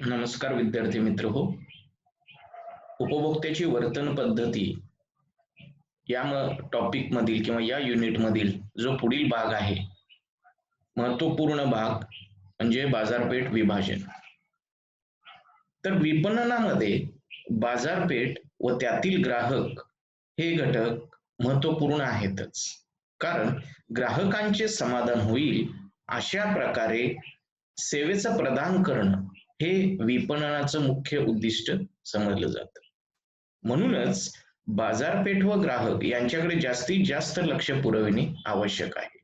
नमस्कार विद्यार्थी मित्र हो. उपभोक्त्याची वर्तन पद्धती या टॉपिक मधील किंवा या युनिट मधील जो पुढील भाग आहे महत्त्वपूर्ण भाग म्हणजे बाजारपेठ विभाजन. तर विपणनामध्ये बाजारपेठ व त्यातील ग्राहक हे घटक महत्त्वपूर्ण आहेतच. कारण ग्राहकांचे समाधान होईल अशा प्रकारे सेवेचं प्रदान करणं हे विपणनाचं मुख्य उद्दिष्ट समजलं जातं. म्हणूनच बाजारपेठ व ग्राहक यांच्याकडे जास्तीत जास्त लक्ष पुरविणे आवश्यक आहे.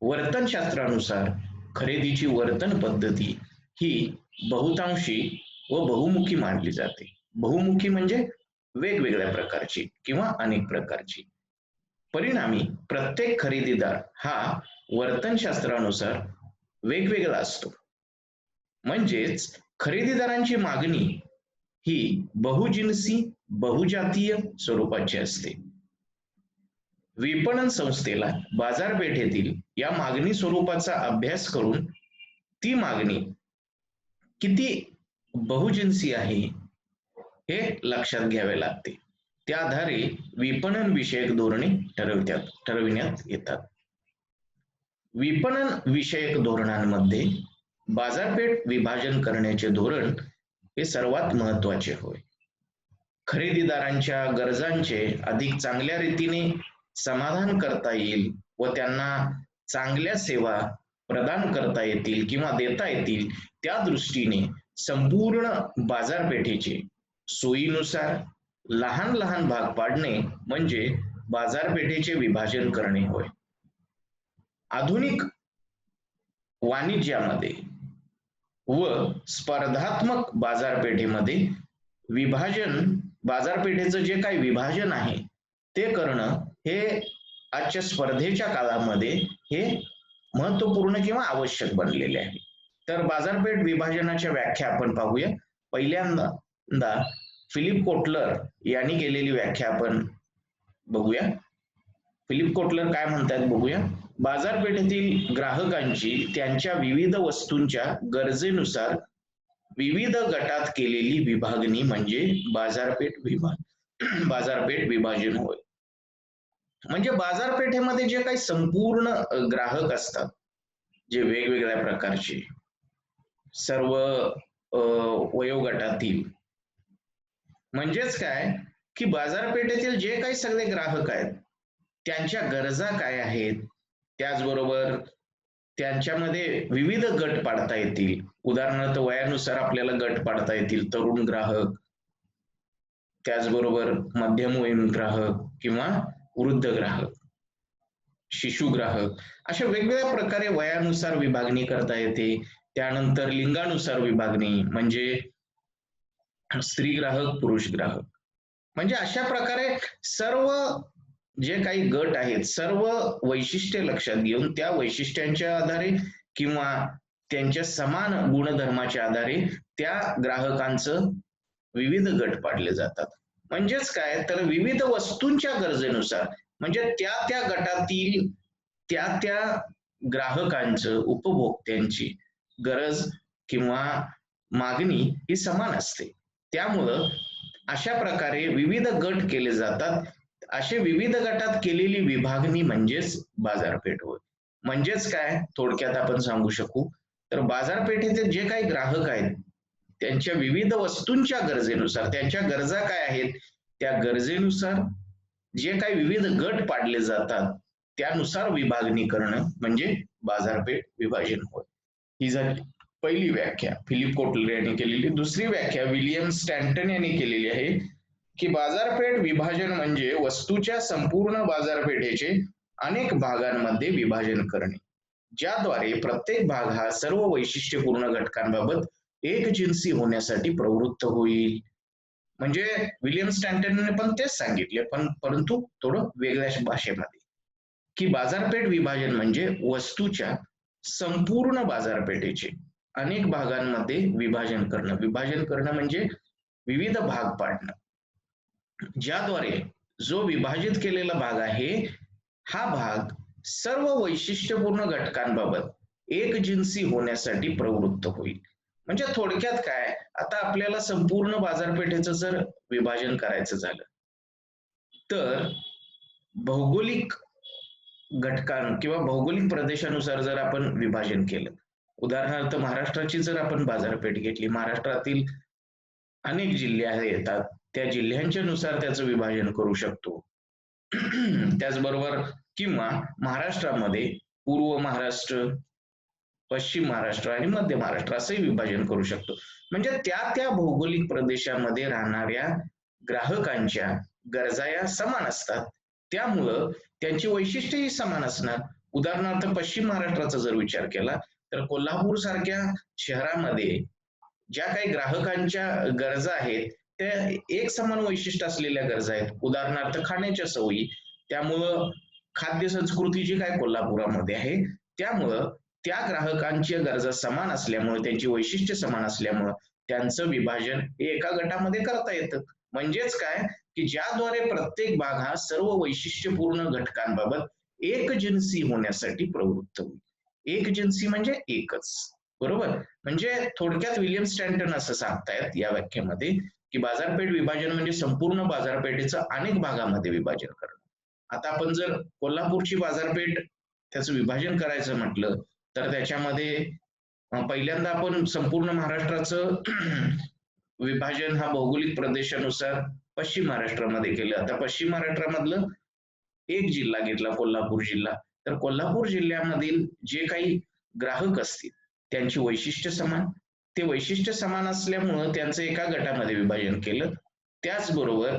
वर्तनशास्त्रानुसार खरेदीची वर्तन पद्धती ही बहुतांशी व बहुमुखी मानली जाते. बहुमुखी म्हणजे वेगवेगळ्या प्रकारची किंवा अनेक प्रकारची. परिणामी प्रत्येक खरेदीदार हा वर्तनशास्त्रानुसार वेगवेगळा असतो. म्हणजेच खरेदीदारांची मागणी ही बहुजिनसी बहुजातीय स्वरूपाची असते. विपणन संस्थेला बाजारपेठेतील या मागणी स्वरूपाचा अभ्यास करून ती मागणी किती बहुजिन्सी आहे हे लक्षात घ्यावे लागते. त्या आधारे विपणन विषयक धोरणे ठरवतात ठरविण्यात येतात. विपणन विषयक धोरणांमध्ये बाजारपेठ विभाजन करण्याचे धोरण हे सर्वात महत्त्वाचे होय. खरेदीदारांच्या गरजांचे अधिक चांगल्या रीतीने समाधान करता येईल व त्यांना चांगल्या सेवा प्रदान करता येतील किंवा देता येतील त्या दृष्टीने संपूर्ण बाजारपेठेचे सोयीनुसार लहान लहान भाग पाडणे म्हणजे बाजारपेठेचे विभाजन करणे होय. आधुनिक वाणिज्यामध्ये व स्पर्धात्मक बाजारपेठेमध्ये विभाजन बाजारपेठेचं जे काही विभाजन आहे ते करणं हे आजच्या स्पर्धेच्या काळामध्ये हे महत्त्वपूर्ण किंवा आवश्यक बनलेले आहे. तर बाजारपेठ विभाजनाच्या व्याख्या आपण पाहूया. पहिल्यांदा फिलिप कोटलर यांनी केलेली व्याख्या आपण बघूया. फिलिप कोटलर काय म्हणतात बघूया. बाजारपेठेतील ग्राहकांची त्यांच्या विविध वस्तूंच्या गरजेनुसार विविध गटात केलेली विभागणी म्हणजे बाजारपेठ विभाग बाजारपेठ विभाजन होय. म्हणजे बाजारपेठेमध्ये जे काही संपूर्ण ग्राहक असतात जे वेगवेगळ्या प्रकारचे सर्व वयोगटातील. म्हणजेच काय? की बाजारपेठेतील जे काही सगळे ग्राहक आहेत त्यांच्या गरजा काय आहेत? त्याचबरोबर त्यांच्यामध्ये विविध गट पाडता येतील. उदाहरणार्थ वयानुसार आपल्याला गट पाडता येतील. तरुण ग्राहक त्याचबरोबर मध्यमवयीन ग्राहक किंवा वृद्ध ग्राहक शिशु ग्राहक अशा वेगवेगळ्या प्रकारे वयानुसार विभागणी करता येते. त्यानंतर लिंगानुसार विभागणी म्हणजे स्त्री ग्राहक पुरुष ग्राहक. म्हणजे अशा प्रकारे सर्व जे काही गट आहेत सर्व वैशिष्ट्य लक्षात घेऊन त्या वैशिष्ट्यांच्या आधारे किंवा त्यांच्या समान गुणधर्माच्या आधारे त्या ग्राहकांचं विविध गट पाडले जातात. म्हणजेच काय? तर विविध वस्तूंच्या गरजेनुसार म्हणजे त्या त्या गटातील त्या त्या ग्राहकांचं उपभोक्त्यांची गरज किंवा मागणी ही समान असते. त्यामुळं अशा प्रकारे विविध गट केले जातात. असे विविध गटात केलेली विभागणी म्हणजेच बाजारपेठ होय म्हणजेच काय? थोडक्यात आपण सांगू शकू. तर बाजारपेठेचे जे काही ग्राहक आहेत त्यांच्या विविध वस्तूंच्या गरजेनुसार त्यांच्या गरजा काय आहेत? त्या गरजेनुसार जे काही विविध गट पाडले जातात त्यानुसार विभागणी करणं म्हणजे बाजारपेठ विभाजन होय. ही झाली पहिली व्याख्या. फिलिप कोटलर यांनी केलेली. दुसरी व्याख्या विलियम स्टॅन्टन यांनी केलेली आहे. की बाजारपेठ विभाजन म्हणजे वस्तूच्या संपूर्ण बाजारपेठेचे अनेक भागांमध्ये विभाजन करणे ज्याद्वारे प्रत्येक भाग हा सर्व वैशिष्ट्यपूर्ण घटकांबाबत एक जिन्सी होण्यासाठी प्रवृत्त होईल. म्हणजे विलियम स्टँटनने पण तेच सांगितले पण परंतु थोडं वेगळ्या भाषेमध्ये की बाजारपेठ विभाजन म्हणजे वस्तूच्या संपूर्ण बाजारपेठेचे अनेक भागांमध्ये विभाजन करणं. विभाजन करणं म्हणजे विविध भाग पाडणं. ज्याद्वारे जो विभाजित केलेला भाग आहे हा भाग सर्व वैशिष्ट्यपूर्ण घटकांबाबत एक जिन्सी होण्यासाठी प्रवृत्त होईल. म्हणजे थोडक्यात काय? आता आपल्याला संपूर्ण बाजारपेठेचं जर विभाजन करायचं झालं तर भौगोलिक घटकां किंवा भौगोलिक प्रदेशानुसार जर आपण विभाजन केलं उदाहरणार्थ महाराष्ट्राची जर आपण बाजारपेठ घेतली महाराष्ट्रातील अनेक जिल्हे येतात त्या जिल्ह्यांच्या नुसार त्याचं विभाजन करू शकतो. त्याचबरोबर किंवा महाराष्ट्रामध्ये पूर्व महाराष्ट्र पश्चिम महाराष्ट्र आणि मध्य महाराष्ट्र असंही विभाजन करू शकतो. म्हणजे त्या त्या भौगोलिक प्रदेशामध्ये राहणाऱ्या ग्राहकांच्या गरजा या समान असतात. त्यामुळं त्यांची वैशिष्ट्यही समान असणार. उदाहरणार्थ पश्चिम महाराष्ट्राचा जर विचार केला तर कोल्हापूर सारख्या शहरामध्ये ज्या काही ग्राहकांच्या गरजा आहेत त्या एक समान वैशिष्ट्य असलेल्या गरजा आहेत. उदाहरणार्थ खाण्याच्या सवयी. त्यामुळं खाद्य संस्कृती जी काय कोल्हापुरामध्ये आहे? त्यामुळं त्या ग्राहकांच्या गरजा समान असल्यामुळे त्यांची वैशिष्ट्य समान असल्यामुळं त्यांचं विभाजन हे एका गटामध्ये करता येतं. म्हणजेच काय? की ज्याद्वारे प्रत्येक भाग हा सर्व वैशिष्ट्यपूर्ण घटकांबाबत एक जिन्सी होण्यासाठी प्रवृत्त होईल. एक जिन्सी म्हणजे एकच. बरोबर? म्हणजे थोडक्यात विलियम स्टँटन असं सांगतायत या व्याख्येमध्ये. की बाजारपेठ विभाजन म्हणजे संपूर्ण बाजारपेठेचं अनेक भागामध्ये विभाजन करणं. आता आपण जर कोल्हापूरची बाजारपेठ त्याचं विभाजन करायचं म्हटलं तर त्याच्यामध्ये पहिल्यांदा आपण संपूर्ण महाराष्ट्राचं विभाजन हा भौगोलिक प्रदेशानुसार पश्चिम महाराष्ट्रामध्ये केलं. आता पश्चिम महाराष्ट्रामधलं एक जिल्हा घेतला कोल्हापूर जिल्हा. तर कोल्हापूर जिल्ह्यामधील जे काही ग्राहक असतील त्यांची वैशिष्ट्य समान ते वैशिष्ट्य समान असल्यामुळं त्यांचं एका गटामध्ये विभाजन केलं. त्याचबरोबर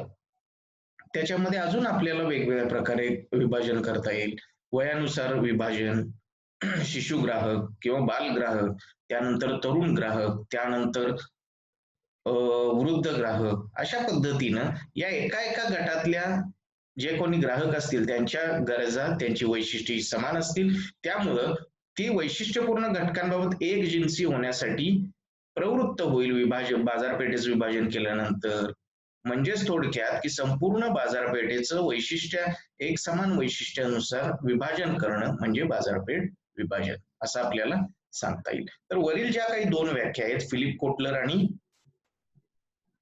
त्याच्यामध्ये अजून आपल्याला वेगवेगळ्या प्रकारे विभाजन करता येईल. वयानुसार विभाजन शिशु ग्राहक किंवा बाल ग्राहक त्यानंतर तरुण ग्राहक त्यानंतर वृद्ध ग्राहक अशा पद्धतीनं या एका एका गटातल्या जे कोणी ग्राहक असतील त्यांच्या गरजा त्यांची वैशिष्ट्ये समान असतील. त्यामुळं ती वैशिष्ट्यपूर्ण घटकांबाबत एक जिन्सी होण्यासाठी प्रवृत्त होईल विभाजन बाजारपेठेचं विभाजन केल्यानंतर. म्हणजेच थोडक्यात की संपूर्ण बाजारपेठेचं वैशिष्ट्य एक समान वैशिष्ट्यानुसार विभाजन करणं म्हणजे बाजारपेठ विभाजन असं आपल्याला सांगता येईल. तर वरील ज्या काही दोन व्याख्या आहेत फिलिप कोटलर आणि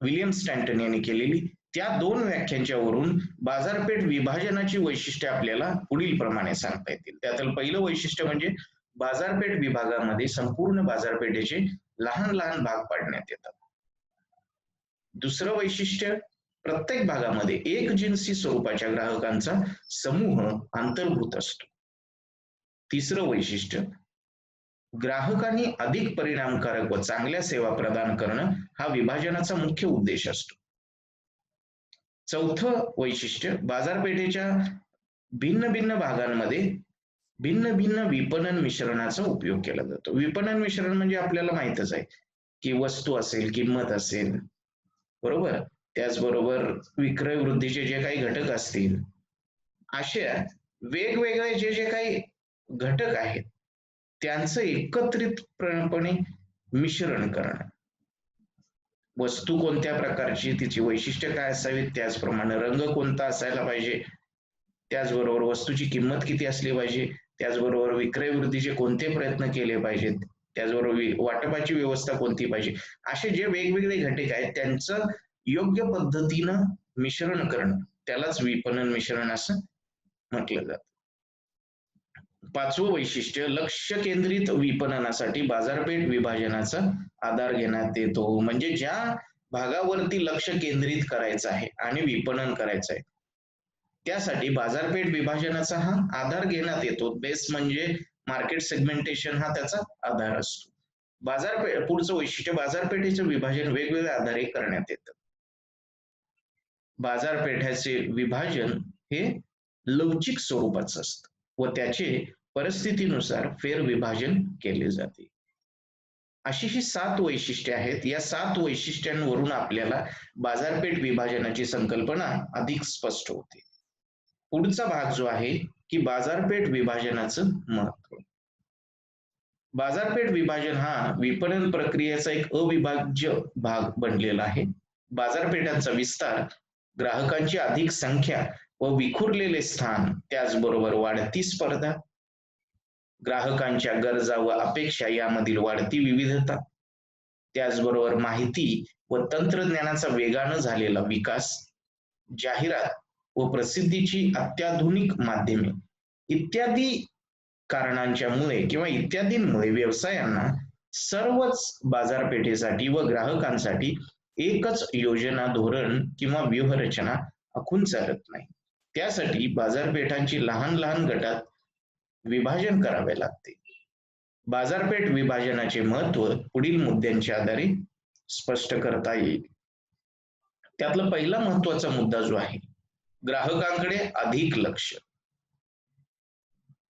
विलियम स्टँटन यांनी केलेली त्या दोन व्याख्यांच्या वरून बाजारपेठ विभाजनाची वैशिष्ट्ये आपल्याला पुढील प्रमाणे सांगता येतील. त्यातील पहिलं वैशिष्ट्य म्हणजे बाजारपेठ विभागामध्ये संपूर्ण बाजारपेठेचे लहान लहान भाग पाडण्यात येतात. दुसरं वैशिष्ट्य प्रत्येक भागामध्ये एक जिन्सी स्वरूपाच्या ग्राहकांचा समूह अंतर्भूत असतो. तिसरं वैशिष्ट्य ग्राहकांनी अधिक परिणामकारक व चांगल्या सेवा प्रदान करणं हा विभाजनाचा मुख्य उद्देश असतो. चौथं वैशिष्ट्य बाजारपेठेच्या भिन्न भिन्न भागांमध्ये भिन्न भिन्न विपणन मिश्रणाचा उपयोग केला जातो. विपणन मिश्रण म्हणजे आपल्याला माहितच आहे की वस्तू असेल किंमत असेल. बरोबर? त्याचबरोबर विक्रय वृद्धीचे जे काही घटक असतील अशा वेगवेगळे जे जे काही घटक आहेत त्यांचं एकत्रितपणे मिश्रण करणं. वस्तू कोणत्या प्रकारची तिची वैशिष्ट्य काय असावीत त्याचप्रमाणे रंग कोणता असायला पाहिजे त्याचबरोबर वस्तूची किंमत किती असली पाहिजे त्याचबरोबर विक्रय वृद्धीचे कोणते प्रयत्न केले पाहिजेत? त्याचबरोबर वाटपाची व्यवस्था कोणती पाहिजे? असे जे वेगवेगळे घटक आहेत त्यांचं योग्य पद्धतीनं मिश्रण करणं त्यालाच विपणन मिश्रण असं म्हटलं जात. पाचवं वैशिष्ट्य लक्ष केंद्रित विपणनासाठी बाजारपेठ विभाजनाचा आधार घेण्यात येतो. म्हणजे ज्या भागावरती लक्ष केंद्रित करायचं आहे आणि विपणन करायचं आहे त्यासाठी बाजारपेठ विभाजनाचा हा आधार घेण्यात येतो. बेस म्हणजे मार्केट सेगमेंटेशन हा त्याचा आधार असतो. बाजारपेठ पुढचं वैशिष्ट्य बाजारपेठेचे विभाजन वेगवेगळ्या आधारे करण्यात येतं. बाजारपेठाचे विभाजन हे लवचिक स्वरूपाचं असतं व त्याचे परिस्थितीनुसार फेरविभाजन केले जाते. अशी ही सात वैशिष्ट्ये आहेत. या सात वैशिष्ट्यांवरून आपल्याला बाजारपेठ विभाजनाची संकल्पना अधिक स्पष्ट होते. पुढचा भाग जो आहे की बाजारपेठ विभाजनाचं महत्त्व बाजारपेठ विभाजन हा विपणन प्रक्रियेचा एक अविभाज्य भाग बनलेला आहे. बाजारपेठांचा विस्तार ग्राहकांची अधिक संख्या व विखुरलेले स्थान त्याचबरोबर वाढती स्पर्धा. ग्राहकांच्या गरजा व अपेक्षा यामधील वाढती विविधता. त्याचबरोबर माहिती व तंत्रज्ञानाचा वेगानं झालेला विकास. जाहिरात व प्रसिद्धीची अत्याधुनिक माध्यमे. इत्यादी कारणांच्यामुळे किंवा इत्यादींमुळे व्यवसायांना सर्वच बाजारपेठेसाठी व ग्राहकांसाठी एकच योजना धोरण किंवा व्यूहरचना आखून चालत नाही. त्यासाठी बाजारपेठांची लहान लहान गटात विभाजन करावे लागते. बाजारपेठ विभाजनाचे महत्त्व पुढील मुद्द्यांच्या आधारे स्पष्ट करता येईल. त्यातला पहिला महत्त्वाचा मुद्दा जो आहे ग्राहकांकडे अधिक लक्ष.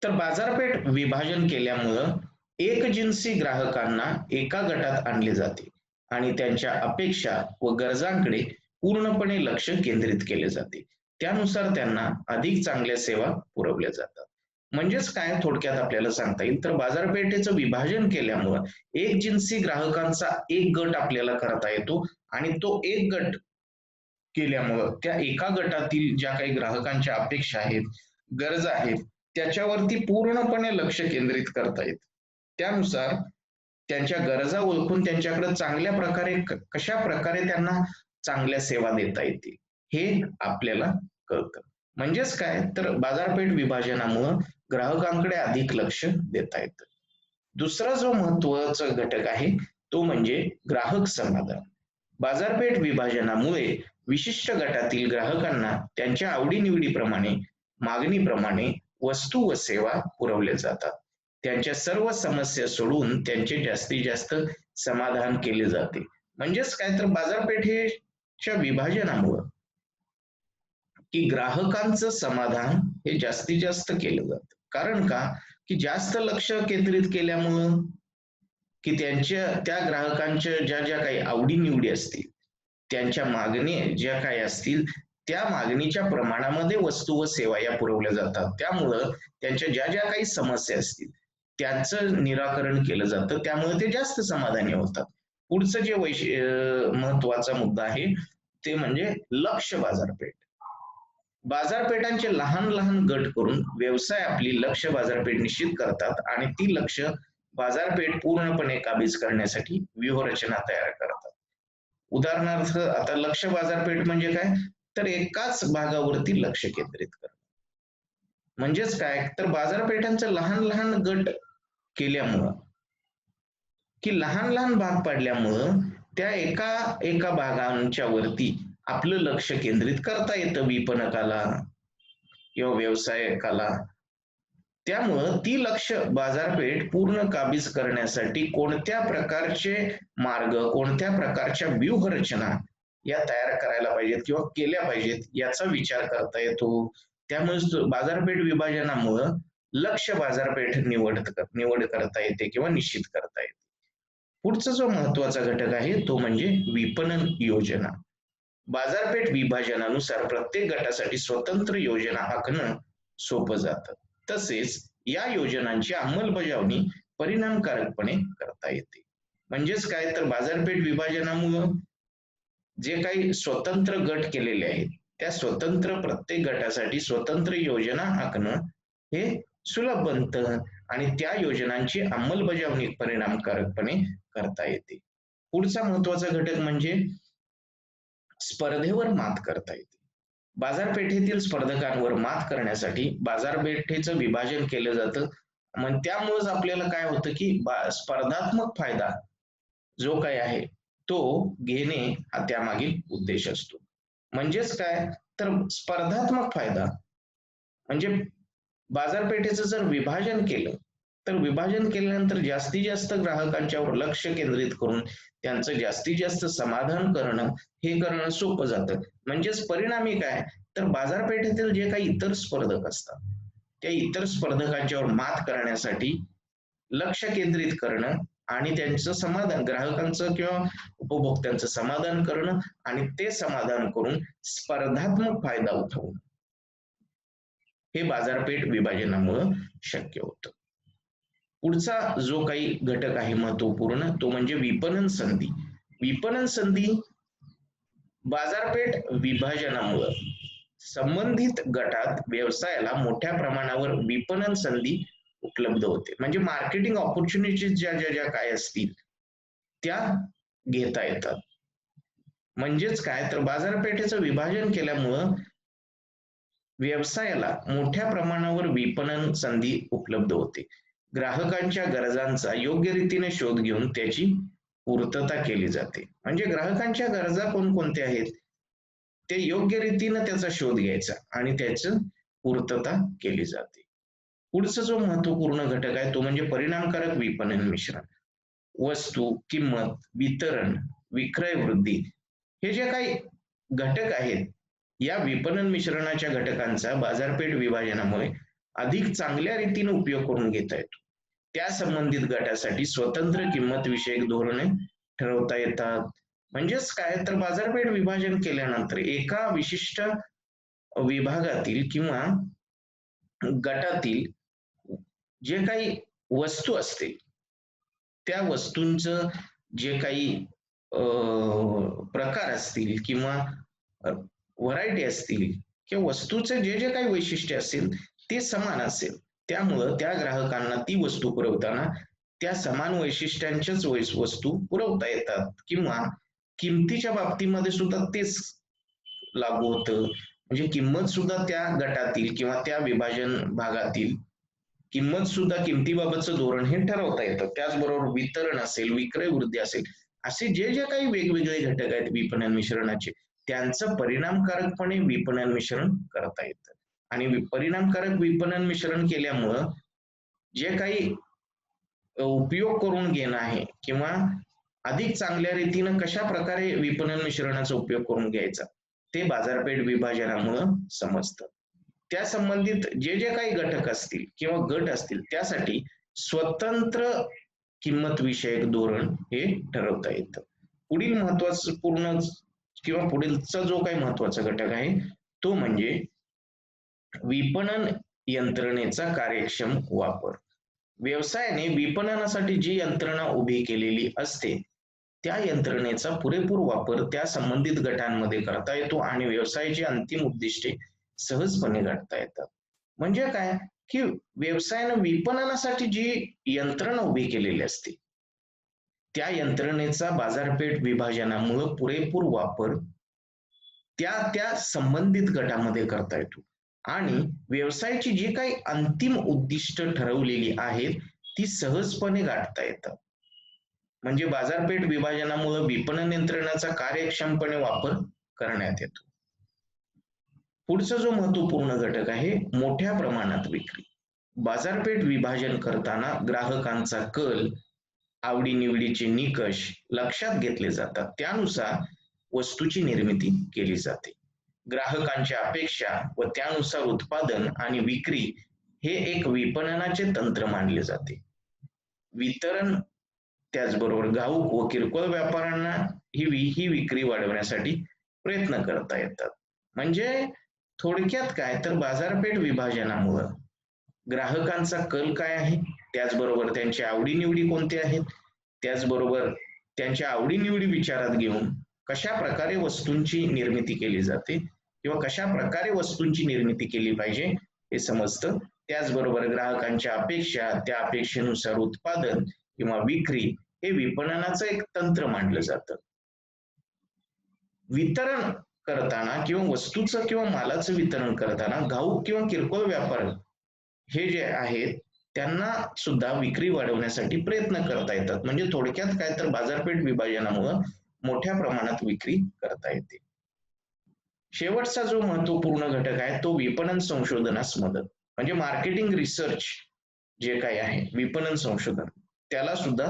तर बाजारपेठ विभाजन केल्यामुळं एक जिन्सी ग्राहकांना एका गटात आणले जाते आणि त्यांच्या अपेक्षा व गरजांकडे पूर्णपणे लक्ष केंद्रित केले जाते. त्यानुसार त्यांना अधिक चांगल्या सेवा पुरवल्या जातात. म्हणजेच काय थोडक्यात आपल्याला सांगता येईल? तर बाजारपेठेचं विभाजन केल्यामुळं एक जिन्सी ग्राहकांचा एक गट आपल्याला करता येतो आणि तो एक गट केल्यामुळं त्या एका गटातील ज्या काही ग्राहकांच्या अपेक्षा आहेत गरजा आहेत त्याच्यावरती पूर्णपणे लक्ष केंद्रित करता येत. त्यानुसार त्यांच्या गरजा ओळखून त्यांच्याकडे चांगल्या प्रकारे कशा प्रकारे त्यांना चांगल्या सेवा देता येतील हे आपल्याला कळतं. म्हणजेच काय? तर बाजारपेठ विभाजनामुळं ग्राहकांकडे अधिक लक्ष देता येतं. दुसरा जो महत्त्वाचा घटक आहे तो म्हणजे ग्राहक समाधान. बाजारपेठ विभाजनामुळे विशिष्ट गटातील ग्राहकांना त्यांच्या आवडीनिवडीप्रमाणे मागणीप्रमाणे वस्तू व सेवा पुरवल्या जातात. त्यांच्या सर्व समस्या सोडून त्यांचे जास्तीत जास्त समाधान केले जाते. म्हणजेच काय तर बाजारपेठेच्या विभाजनामुळं की ग्राहकांचं समाधान हे जास्तीत जास्त केलं जातं. कारण का? की जास्त लक्ष केंद्रित केल्यामुळं की त्यांच्या त्या ग्राहकांच्या ज्या ज्या काही आवडीनिवडी असतील त्यांच्या मागणी ज्या काही असतील त्या मागणीच्या प्रमाणामध्ये वस्तू व सेवा या पुरवल्या जातात. त्यामुळं त्यांच्या ज्या ज्या काही समस्या असतील त्यांचं निराकरण केलं जातं. त्यामुळे ते जास्त समाधानी होतात. पुढचं जे वैश महत्त्वाचा मुद्दा आहे ते म्हणजे लक्ष बाजारपेठ. बाजारपेठांचे लहान लहान गट करून व्यवसाय आपली लक्ष बाजारपेठ निश्चित करतात आणि ती लक्ष बाजारपेठ पूर्णपणे काबीज करण्यासाठी व्यूहरचना तयार करतात. उदाहरणार्थ आता लक्ष बाजारपेठ म्हणजे काय? तर एकाच भागावरती लक्ष केंद्रित करणं. म्हणजेच काय? तर बाजारपेठांचं लहान लहान गट केल्यामुळं की लहान लहान भाग पाडल्यामुळं त्या एका एका भागांच्या वरती आपलं लक्ष केंद्रित करता येतं विपणकाला किंवा व्यवसायकाला. त्यामुळं ती लक्ष बाजारपेठ पूर्ण काबीज करण्यासाठी कोणत्या प्रकारचे मार्ग कोणत्या प्रकारच्या व्यूहरचना या तयार करायला पाहिजेत किंवा केल्या पाहिजेत याचा विचार करता येतो. त्यामुळे बाजारपेठ विभाजनामुळं लक्ष बाजारपेठ निवड निवड करता येते किंवा निश्चित करता येते. पुढचा जो महत्त्वाचा घटक आहे तो म्हणजे विपणन योजना. बाजारपेठ विभाजनानुसार प्रत्येक गटासाठी स्वतंत्र योजना आखणं सोपं जातं. तसेच या योजनांची अंमलबजावणी परिणामकारकपणे करता येते. म्हणजेच काय? तर बाजारपेठ विभाजनामुळं जे काही स्वतंत्र गट केलेले आहेत त्या स्वतंत्र प्रत्येक गटासाठी स्वतंत्र योजना आखणं हे सुलभ बनतं आणि त्या योजनांची अंमलबजावणी परिणामकारकपणे करता येते. पुढचा महत्त्वाचा घटक म्हणजे स्पर्धेवर मात करता येते. बाजारपेठेतील स्पर्धकांवर मात करण्यासाठी बाजारपेठेचं विभाजन केलं जातं. मग त्यामुळेच आपल्याला काय होतं की स्पर्धात्मक फायदा जो काही आहे तो घेणे हा त्यामागील उद्देश असतो. म्हणजेच काय? तर स्पर्धात्मक फायदा म्हणजे बाजारपेठेचं जर विभाजन केलं तर विभाजन केल्यानंतर जास्तीत जास्त ग्राहकांच्यावर लक्ष केंद्रित करून त्यांचं जास्तीत जास्त समाधान करणं हे करणं सोपं जातं. म्हणजेच परिणामी काय? तर बाजारपेठेतील जे काही इतर स्पर्धक असतात त्या इतर स्पर्धकांच्यावर मात करण्यासाठी लक्ष केंद्रित करणं आणि त्यांचं समाधान ग्राहकांचं किंवा उपभोक्त्यांचं समाधान करणं आणि ते समाधान करून स्पर्धात्मक फायदा उठवणं. हे बाजारपेठ विभाजनामुळं शक्य होतं. पुढचा जो काही घटक आहे महत्त्वपूर्ण तो म्हणजे विपणन संधी. विपणन संधी बाजारपेठ विभाजनामुळं संबंधित गटात व्यवसायाला मोठ्या प्रमाणावर विपणन संधी उपलब्ध होते. म्हणजे मार्केटिंग ऑपॉर्च्युनिटीज ज्या ज्या ज्या काय असतील त्या घेता येतात. म्हणजेच काय? तर बाजारपेठेचं विभाजन केल्यामुळं व्यवसायाला मोठ्या प्रमाणावर विपणन संधी उपलब्ध होते. ग्राहकांच्या गरजांचा योग्य रीतीने शोध घेऊन त्याची पूर्तता केली जाते. म्हणजे ग्राहकांच्या गरजा कोणकोणत्या आहेत? ते योग्य रीतीनं त्याचा शोध घ्यायचा आणि त्याचं पूर्तता केली जाते. पुढचा जो महत्त्वपूर्ण घटक आहे तो म्हणजे परिणामकारक विपणन मिश्रण. वस्तू किंमत वितरण विक्रय वृद्धी हे जे काही घटक आहेत या विपणन मिश्रणाच्या घटकांचा बाजारपेठ विभाजनामुळे अधिक चांगल्या रीतीने उपयोग करून घेता येतो. त्या संबंधित गटासाठी स्वतंत्र किंमत विषयक धोरणे ठरवता येतात. म्हणजेच काय? तर बाजारपेठ विभाजन केल्यानंतर एका विशिष्ट विभागातील किंवा गटातील जे काही वस्तू असतील त्या वस्तूंचं जे काही प्रकार असतील किंवा व्हरायटी असतील किंवा वस्तूचे जे जे काही वैशिष्ट्य असेल ते समान असेल. त्यामुळं त्या ग्राहकांना ती वस्तू पुरवताना त्या समान वैशिष्ट्यांच्याच वस्तू पुरवता येतात. किंवा किमतीच्या बाबतीमध्ये सुद्धा तेच लागू होतं. म्हणजे किंमत सुद्धा त्या गटातील किंवा त्या विभाजन भागातील किंमत सुद्धा किमतीबाबतचं धोरण हे ठरवता येतं. त्याचबरोबर वितरण असेल विक्रय वृद्धी असेल असे जे जे काही वेगवेगळे घटक आहेत विपणन मिश्रणाचे त्यांचं परिणामकारकपणे विपणन मिश्रण करता येतं. आणि परिणामकारक विपणन मिश्रण केल्यामुळं जे काही उपयोग करून घेणं आहे किंवा अधिक चांगल्या रीतीनं कशा प्रकारे विपणन मिश्रणाचा उपयोग करून घ्यायचा ते बाजारपेठ विभाजनामुळं समजतं. त्या संबंधित जे जे काही घटक असतील किंवा गट असतील त्यासाठी स्वतंत्र किंमत विषयक धोरण हे ठरवता येतं. पुढील महत्वाचं पूर्ण किंवा पुढीलचा जो काही महत्त्वाचा घटक आहे तो म्हणजे विपणन यंत्रणेचा कार्यक्षम वापर. व्यवसायाने विपणनासाठी जी यंत्रणा उभी केलेली असते त्या यंत्रणेचा पुरेपूर वापर त्या संबंधित गटांमध्ये करता येतो आणि व्यवसायाची अंतिम उद्दिष्टे सहजपणे गाठता येतात. म्हणजे काय? की व्यवसायानं विपणनासाठी जी यंत्रणा उभी केलेली असते त्या यंत्रणेचा बाजारपेठ विभाजनामुळे पुरेपूर वापर त्या त्या संबंधित गटामध्ये करता येतो. आणि व्यवसायाची जी काही अंतिम उद्दिष्ट ठरवलेली आहेत ती सहजपणे गाठता येतात म्हणजे बाजारपेठ विभाजनामुळे विपणन यंत्रणाचा कार्यक्षमपणे वापर करण्यात येतो. पुढचा जो महत्त्वपूर्ण घटक आहे मोठ्या प्रमाणात विक्री. बाजारपेठ विभाजन करताना ग्राहकांचा कल आवडीनिवडीचे निकष लक्षात घेतले जातात. त्यानुसार वस्तूची निर्मिती केली जाते. ग्राहकांच्या अपेक्षा व त्यानुसार उत्पादन आणि विक्री हे एक विपणनाचे तंत्र मानले जाते. वितरण त्याचबरोबर घाऊक व किरकोळ व्यापाऱ्यांना ही ही विक्री वाढवण्यासाठी प्रयत्न करता येतात. म्हणजे थोडक्यात काय? तर बाजारपेठ विभाजनामुळं. ग्राहकांचा कल काय आहे? त्याचबरोबर त्यांच्या आवडीनिवडी कोणत्या आहेत? त्याचबरोबर त्यांच्या आवडीनिवडी विचारात घेऊन कशा प्रकारे वस्तूंची निर्मिती केली जाते? किंवा कशा प्रकारे वस्तूंची निर्मिती केली पाहिजे हे समजतं. त्याचबरोबर ग्राहकांच्या अपेक्षा त्या अपेक्षेनुसार उत्पादन किंवा विक्री हे विपणनाचं एक तंत्र मानलं जातं. वितरण करताना किंवा वस्तूचं किंवा मालाचं वितरण करताना घाऊक किंवा किरकोळ व्यापार हे जे आहेत त्यांना सुद्धा विक्री वाढवण्यासाठी प्रयत्न करता येतात. म्हणजे थोडक्यात काय तर बाजारपेठ विभाजनामुळं मोठ्या प्रमाणात विक्री करता येते. शेवटचा जो महत्त्वपूर्ण घटक आहे तो विपणन संशोधनास मदत. म्हणजे मार्केटिंग रिसर्च जे काही आहे विपणन संशोधन त्याला सुद्धा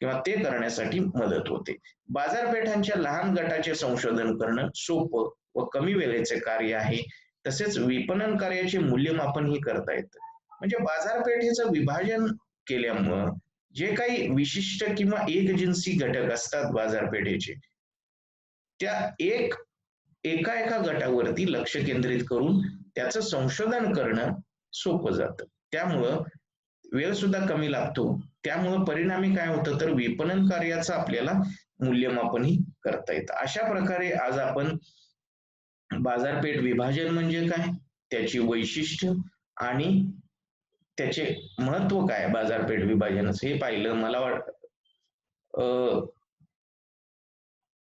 किंवा ते करण्यासाठी मदत होते. बाजारपेठांच्या लहान गटाचे संशोधन करणं सोपं व कमी वेळेचे कार्य आहे. तसेच विपणन कार्याचे मूल्यमापन ही करता येतं. म्हणजे बाजारपेठेचं विभाजन केल्यामुळं जे काही विशिष्ट किंवा एक जिन्सी घटक असतात बाजारपेठेचे त्या एक एका एका गटावरती लक्ष केंद्रित करून त्याचं संशोधन करणं सोपं जातं. त्यामुळं वेळ सुद्धा कमी लागतो. त्यामुळं परिणामी काय होतं तर विपणन कार्याचं आपल्याला मूल्यमापनही करता येतं. अशा प्रकारे आज आपण बाजारपेठ विभाजन म्हणजे काय? त्याची वैशिष्ट्य आणि त्याचे महत्त्व काय? बाजारपेठ विभाजनाचं हे पाहिलं मला वाट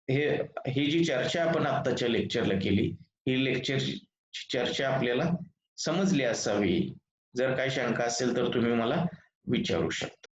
हे ही जी चर्चा आपण आत्ताच्या लेक्चरला केली ही लेक्चर चर्चा आपल्याला समजली असावी. जर काही शंका असेल तर तुम्ही मला विचारू शकता.